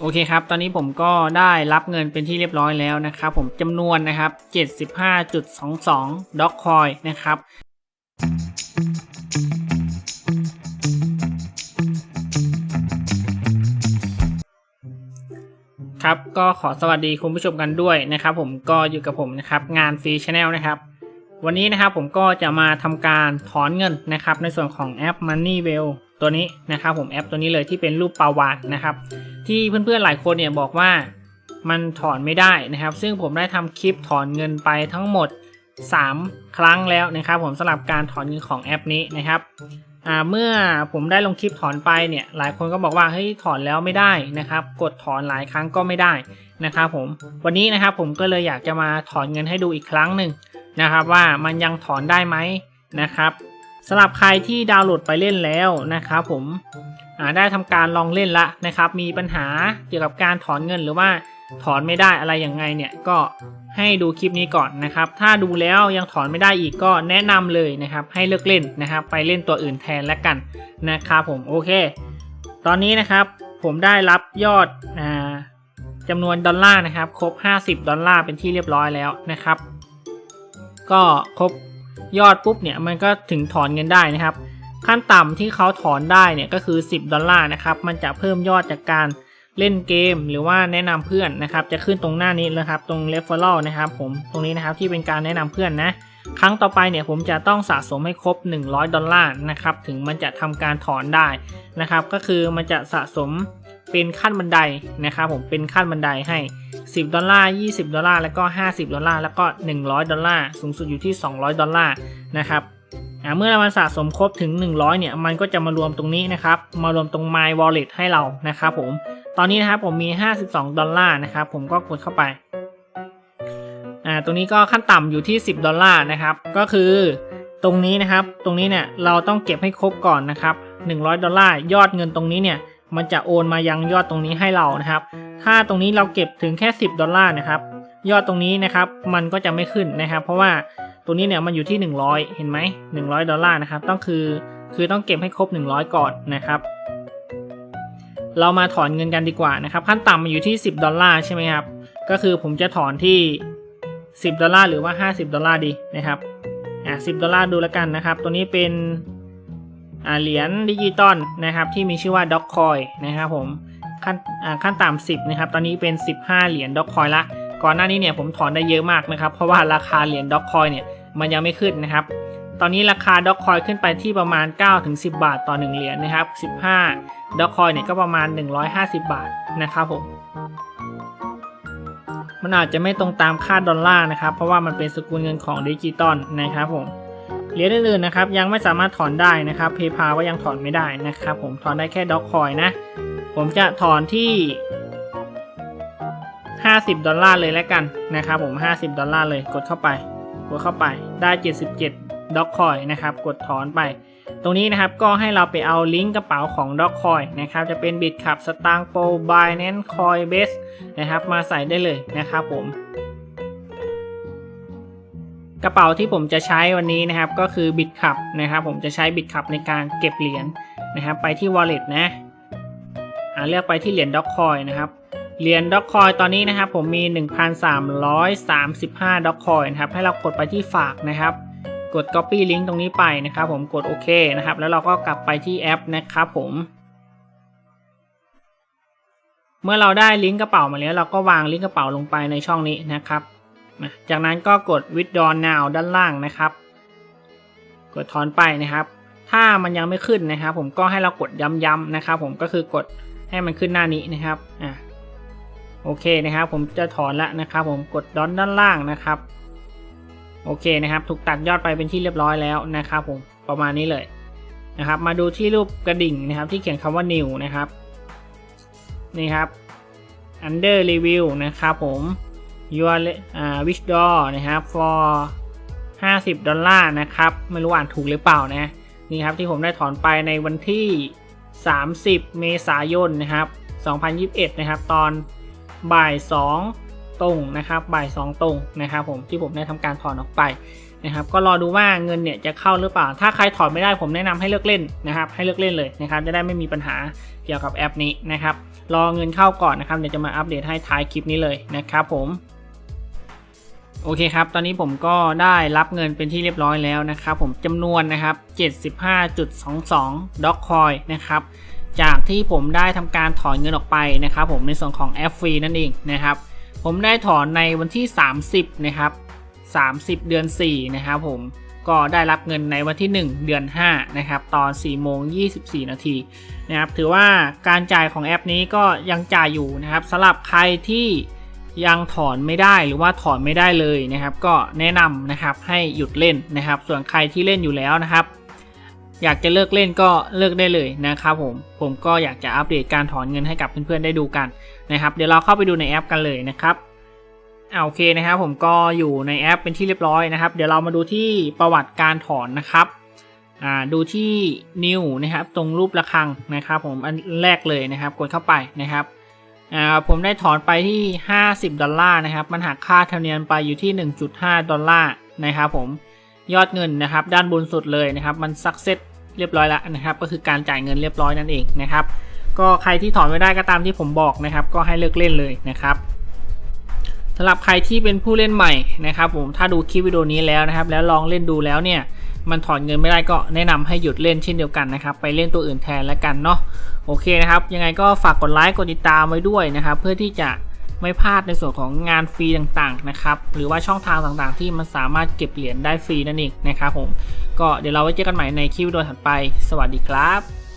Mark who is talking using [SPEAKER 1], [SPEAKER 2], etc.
[SPEAKER 1] โอเคครับ ตอนนี้ผมก็ได้รับเงินเป็นที่เรียบร้อยแล้วนะครับ ผมจำนวนนะครับ 75.22ด็อกคอยนะครับ ครับก็ขอสวัสดีคุณผู้ชมกันด้วยนะครับ ผมก็อยู่กับผมนะครับงานฟรีชาแนลนะครับ วันนี้นะครับผมก็จะมาทำการถอนเงินนะครับ ในส่วนของแอป Moneywell ตัวนี้นะครับ ผมแอปตัวนี้เลยที่เป็นรูปปลาวานนะครับ ที่เพื่อนๆหลายคนเนี่ยบอกว่ามันถอนไม่ได้นะครับ ซึ่งผมได้ทำคลิปถอนเงินไปทั้งหมด 3 ครั้งแล้วนะครับ ผมสำหรับการถอนเงินของแอปนี้นะครับเมื่อผมได้ลงคลิปถอนไปเนี่ยหลายคนก็บอกว่าเฮ้ยถอนแล้วไม่ได้นะครับ กดถอนหลายครั้งก็ไม่ได้นะครับผมวันนี้นะครับผมก็เลยอยากจะมาถอนเงินให้ดูอีกครั้งหนึ่งนะครับ ว่ามันยังถอนได้ไหมนะครับ สำหรับใครที่ดาวน์โหลดไปเล่นแล้วนะครับผมได้ทำการลองเล่นละนะครับ มีปัญหาเกี่ยวกับการถอนเงินหรือว่าถอนไม่ได้อะไรอยังไงเนี่ยก็ให้ดูคลิปนี้ก่อนนะครับ ถ้าดูแล้วยังถอนไม่ได้อีกก็แนะนำเลยนะครับ ให้เลิกเล่นนะครับ ไปเล่นตัวอื่นแทนแล้วกันนะครับผมโอเค ตอนนี้นะครับผมได้รับยอดอาจำนวนดอลลาร์นะครับ ครบ 50 ดอลลาร์เป็นที่เรียบร้อยแล้วนะครับ ก็ครบ ยอดปุ๊บเนี่ยมันก็ถึงถอนเงินได้นะครับ ขั้นต่ำที่เขาถอนได้เนี่ยก็คือ 10 ดอลลาร์นะครับ มันจะเพิ่มยอดจากการเล่นเกมหรือว่าแนะนำเพื่อนนะครับ จะขึ้นตรงหน้านี้นะครับ ตรง referral นะครับผมตรงนี้นะครับที่เป็นการแนะนำเพื่อนนะ ครั้งต่อไปเนี่ยผมจะต้องสะสมให้ครบ 100 ดอลลาร์นะครับ ถึงมันจะทำการถอนได้นะครับ ก็คือมันจะสะสม เป็นขั้นบันไดนะครับผมเป็นขั้นบันไดให้ 10 ดอลลาร์ 20 ดอลลาร์ แล้วก็ 50 ดอลลาร์ แล้วก็ 100 ดอลลาร์ สูงสุดอยู่ที่ 200 ดอลลาร์นะครับอ่าเมื่อมันสะสมครบถึง 100 เนี่ย มันก็จะมารวมตรงนี้นะครับ มารวมตรง My Wallet ให้เรานะครับผม ตอนนี้นะครับผมมี 52 ดอลลาร์นะครับ ผมก็กดเข้าไป อ่า ตรงนี้ก็ขั้นต่ำอยู่ที่ 10 ดอลลาร์นะครับ ก็คือตรงนี้นะครับ ตรงนี้เนี่ย เราต้องเก็บให้ครบก่อนนะครับ 100 ดอลลาร์ ยอดเงินตรงนี้เนี่ย มันจะโอนมายังยอดตรงนี้ให้เรานะครับ ถ้าตรงนี้เราเก็บถึงแค่ 10 ดอลลาร์นะครับ ยอดตรงนี้นะครับ มันก็จะไม่ขึ้นนะครับ เพราะว่าตัวนี้เนี่ยมันอยู่ที่ 100 เห็นไหม100 ดอลลาร์นะครับ ต้องคือคือต้องเก็บให้ครบ 100 ก่อนนะครับ เรามาถอนเงินกันดีกว่านะครับ ขั้นต่ำมันอยู่ที่ 10 ดอลลาร์ใช่ไหมครับ ก็คือผมจะถอนที่ 10 ดอลลาร์หรือว่า 50 ดอลลาร์ดีนะครับ อ่า10 ดอลลาร์ดูแล้วกันนะครับ ตัวนี้เป็น เหรียญดิจิตอลนะครับที่มีชื่อว่าด็อกคอยนะครับผมขั้นขั้นต่ำ10นะครับตอนนี้เป็น 15 เหรียญด็อกคอยละ ก่อนหน้านี้เนี่ยผมถอนได้เยอะมากนะครับ เพราะว่าราคาเหรียญด็อกคอยเนี่ยมันยังไม่ขึ้นนะครับ ตอนนี้ราคาด็อกคอยขึ้นไปที่ประมาณ 9-10 บาทต่อ 1 เหรียญนะครับ 15ด็อกคอยเนี่ยก็ประมาณ 150 บาทนะครับผมมันอาจจะไม่ตรงตามค่าดอลลาร์นะครับ เพราะว่ามันเป็นสกุลเงินของดิจิตอลนะครับผม เหรียญอื่นๆนะครับยังไม่สามารถถอนได้นะครับเพย์พาก็ยังถอนไม่ได้นะครับ ผมถอนได้แค่ด็อกคอยนะ ผมจะถอนที่ 50 ดอลลาร์เลยแล้วกันนะครับผม 50 ดอลลาร์เลยกดเข้าไป กดเข้าไปได้ 77ด็อกคอยนะครับกดถอนไป ตรงนี้นะครับก็ให้เราไปเอาลิงก์กระเป๋าของด็อกคอยนะครับจะเป็นบิตขับสตางโปบายแนนคอยเบสนะครับมาใส่ได้เลยนะครับผม กระเป๋าที่ผมจะใช้วันนี้นะครับก็คือบิตขับนะครับ ผมจะใช้บิตขับในการเก็บเหรียญนะครับ ไปที่ wallet นะอ่าเลือกไปที่เหรียญด็อกคอยนะครับเหรียญด็อกคอยตอนนี้นะครับผมมี 1,335ด็อกคอยนะครับให้เรากดไปที่ฝากนะครับ กด copy link ตรงนี้ไปนะครับ ผมกดโอเคนะครับ แล้วเราก็กลับไปที่แอปนะครับผม เมื่อเราได้ลิงก์กระเป๋ามาแล้ว เราก็วางลิงก์กระเป๋าลงไปในช่องนี้นะครับ จากนั้นก็กด withdraw now ด้านล่างนะครับ กดถอนไปนะครับ ถ้ามันยังไม่ขึ้นนะครับ ผมก็ให้เรากดย้ำๆนะครับ ผมก็คือกดให้มันขึ้นหน้านี้นะครับอะโอเคนะครับ ผมจะถอนแล้วนะครับ ผมกดดอนด้านล่างนะครับ โอเคนะครับ ถูกตัดยอดไปเป็นที่เรียบร้อยแล้วนะครับ ผมประมาณนี้เลยนะครับ มาดูที่รูปกระดิ่งนะครับ ที่เขียนคำว่า new นะครับนี่ครับ under review นะครับผม your อ่า wish door นะครับ for 50 ดอลลาร์นะครับ ไม่รู้อ่านถูกหรือเปล่านะ นี่ครับที่ผมได้ถอนไปในวันที่ 30 เมษายนนะครับ 2021 นะครับ ตอนบ่าย 2 ตรงนะครับ บ่าย 2 ตรงนะครับผมที่ผมได้ทำการถอนออกไปนะครับ ก็รอดูว่าเงินเนี่ยจะเข้าหรือเปล่า ถ้าใครถอนไม่ได้ผมแนะนำให้เลิกเล่นนะครับ ให้เลิกเล่นเลยนะครับ จะได้ไม่มีปัญหาเกี่ยวกับแอปนี้นะครับ รอเงินเข้าก่อนนะครับ เดี๋ยวจะมาอัปเดตให้ท้ายคลิปนี้เลยนะครับผม โอเคครับ ตอนนี้ผมก็ได้รับเงินเป็นที่เรียบร้อยแล้วนะครับ ผมจำนวนนะครับ 75.22ด็อกคอยนะครับ จากที่ผมได้ทำการถอนเงินออกไปนะครับ ผมในส่วนของแอฟฟรีนั่นเองนะครับ ผมได้ถอนในวันที่ 30 นะครับ 30 เดือน 4 นะครับผมก็ได้รับเงินในวันที่ 1 เดือน 5 นะครับ ตอน4โมง24 นาทีนะครับ ถือว่าการจ่ายของแอปนี้ก็ยังจ่ายอยู่นะครับสำหรับใครที่ ยังถอนไม่ได้หรือว่าถอนไม่ได้เลยนะครับ ก็แนะนำนะครับให้หยุดเล่นนะครับ ส่วนใครที่เล่นอยู่แล้วนะครับ อยากจะเลิกเล่นก็เลิกได้เลยนะครับผมผมก็อยากจะอัปเดตการถอนเงินให้กับเพื่อนๆได้ดูกันนะครับ เดี๋ยวเราเข้าไปดูในแอปกันเลยนะครับอ่าโอเคนะครับผมก็อยู่ในแอปเป็นที่เรียบร้อยนะครับ เดี๋ยวเรามาดูที่ประวัติการถอนนะครับอ่าดูที่ new นะครับ ตรงรูประฆังนะครับ ผมอันแรกเลยนะครับ กดเข้าไปนะครับ อ่าผมได้ถอนไปที่ 50 ดอลลาร์นะครับ มันหักค่าธรรมเนียมไปอยู่ที่ 1.5 ดอลลาร์นะครับผมยอดเงินนะครับ ด้านบนสุดเลยนะครับ มันสักเซ็ตเรียบร้อยแล้วนะครับ ก็คือการจ่ายเงินเรียบร้อยนั่นเองนะครับ ก็ใครที่ถอนไม่ได้ก็ตามที่ผมบอกนะครับ ก็ให้เลิกเล่นเลยนะครับสำหรับใครที่เป็นผู้เล่นใหม่นะครับ ผมถ้าดูคลิปวิดีโอนี้แล้วนะครับ แล้วลองเล่นดูแล้วเนี่ย มันถอนเงินไม่ได้ก็แนะนำให้หยุดเล่นเช่นเดียวกันนะครับ ไปเล่นตัวอื่นแทนแล้วกันเนาะโอเคนะครับ ยังไงก็ฝากกดไลค์กดติดตามไว้ด้วยนะครับ เพื่อที่จะไม่พลาดในส่วนของงานฟรีต่างๆนะครับ หรือว่าช่องทางต่างๆ ที่มันสามารถเก็บเหรียญได้ฟรีนั่นเองนะครับผม ก็เดี๋ยวเราไว้เจอกันใหม่ในคลิปวิดีโอถัดไป สวัสดีครับ